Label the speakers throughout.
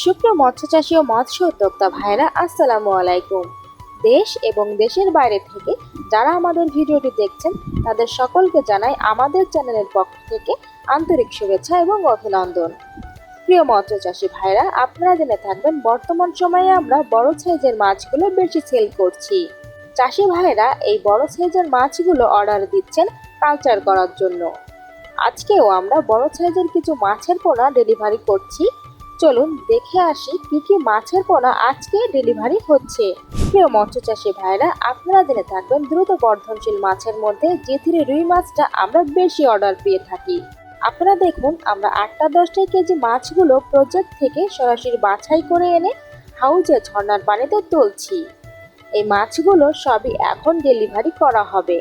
Speaker 1: শুক্র মৎস্যচাষী ও মৎস্য উদ্যোক্তা ভাইরা আসসালামু আলাইকুম। দেশ এবং দেশের বাইরে থেকে যারা আমাদের ভিডিওটি দেখছেন, তাদের সকলকে জানাই আমাদের চ্যানেলের পক্ষ থেকে আন্তরিক শুভেচ্ছা এবং অভিনন্দন। প্রিয় মৎস্য মৎস্যচাষী ভাইরা আপনারা জেনে থাকবেন, বর্তমান সময়ে আমরা বড় সাইজের মাছগুলো বেশি সেল করছি। চাষি ভাইরা এই বড় সাইজের মাছগুলো অর্ডার দিচ্ছেন কালচার করার জন্য। আজকেও আমরা বড় সাইজের কিছু মাছের পোনা ডেলিভারি করছি। চলুন দেখে আসি কি কি মাছের পোনা আজকে ডেলিভারি হচ্ছে। প্রিয় মৎস্য চাষী ভাইরা আপনারা জেনে থাকবেন দ্রুত বর্ধনশীল মাছের মধ্যে জিথিরি রুই মাছটা আমরা বেশি অর্ডার পেয়ে থাকি। আপনারা দেখুন, আমরা আটটা দশটা কেজি মাছগুলো প্রজেক্ট থেকে সরাসরি বাছাই করে এনে হাউজে ঝর্ণার পানিতে তুলছি। এই মাছগুলো সবই এখন ডেলিভারি করা হবে।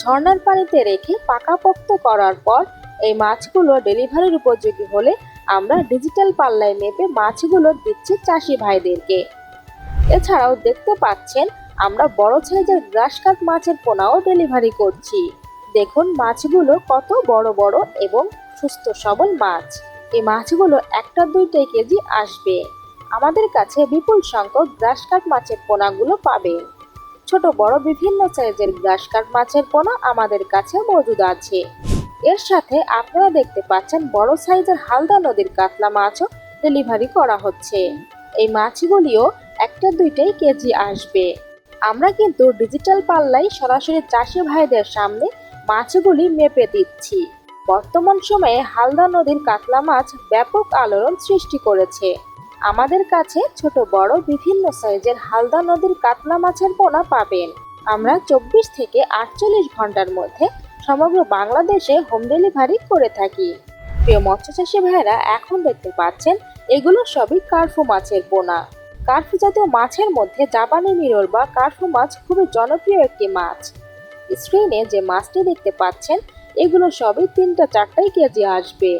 Speaker 1: ঝর্ণার পানিতে রেখে পাকাপোক্ত করার পর এই মাছগুলো ডেলিভারির উপযোগী হলে আমরা ডিজিটাল পাল্লায় মেপে মাছগুলো দিচ্ছি চাষি ভাইদেরকে। এছাড়াও দেখতে পাচ্ছেন, আমরা বড় সাইজের গ্রাস কাপ মাছের পোনাও ডেলিভারি করছি। দেখুন মাছগুলো কত বড় বড় এবং সুস্থ সবল মাছ। এই মাছগুলো একটা দুইটাই কেজি আসবে। আমাদের কাছে বিপুল সংখ্যক গ্রাস কাপ মাছের পোনাগুলো পাবেন। ছোট বড় বিভিন্ন সাইজের গ্রাস কাপ মাছের পোনা আমাদের কাছে মজুদ আছে। এর সাথে আপনারা দেখতে পাচ্ছেন বড় সাইজের হালদা নদীর কাতলা মাছও ডেলিভারি করা হচ্ছে। এই মাছগুলিও একটা দুইটাই কেজি আসবে। আমরা কিন্তু ডিজিটাল পাল্লাই সরাসরি চাষি ভাইদের সামনে মাছগুলি মেপে দিচ্ছি। বর্তমান সময়ে হালদা নদীর কাতলা মাছ ব্যাপক আলোড়ন সৃষ্টি করেছে। আমাদের কাছে ছোট বড় বিভিন্ন সাইজের হালদা নদীর কাতলা মাছের পোনা পাবেন। আমরা চব্বিশ থেকে আটচল্লিশ ঘণ্টার মধ্যে সমগ্র বাংলাদেশে হোম ডেলিভারি করে থাকি। প্রিয় মৎস্যচাষী ভাইরা এখন দেখতে পাচ্ছেন, এগুলো সবই কার্ফু মাছের পোনা। কার্ফু জাতীয় মাছের মধ্যে জাপানি মিরর বা কার্ফু মাছ খুবই জনপ্রিয় একটি মাছ। স্ক্রিনে যে মাছটি দেখতে পাচ্ছেন, এগুলো সবই তিনটা চারটাই কেজি আসবে।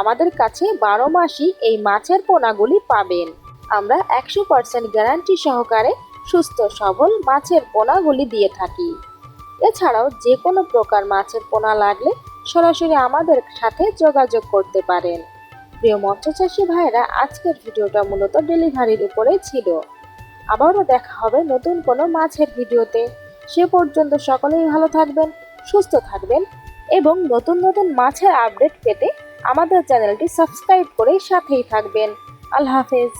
Speaker 1: আমাদের কাছে বারো মাসই এই মাছের পোনাগুলি পাবেন। আমরা একশো পার্সেন্ট গ্যারান্টি সহকারে সুস্থ, সবল মাছের পোনাগুলি দিয়ে থাকি। এছাড়াও যে কোনো প্রকার মাছের পোনা লাগলে সরাসরি আমাদের সাথে যোগাযোগ করতে পারেন। প্রিয় মৎস্যচাষী ভাইরা আজকের ভিডিওটা মূলত ডেলিভারির উপরে ছিল। আবারও দেখা হবে নতুন কোনো মাছের ভিডিওতে। সে পর্যন্ত সকলেই ভালো থাকবেন, সুস্থ থাকবেন এবং নতুন নতুন মাছের আপডেট পেতে আমাদের চ্যানেলটি সাবস্ক্রাইব করে সাথেই থাকবেন। আল্লাহ হাফেজ।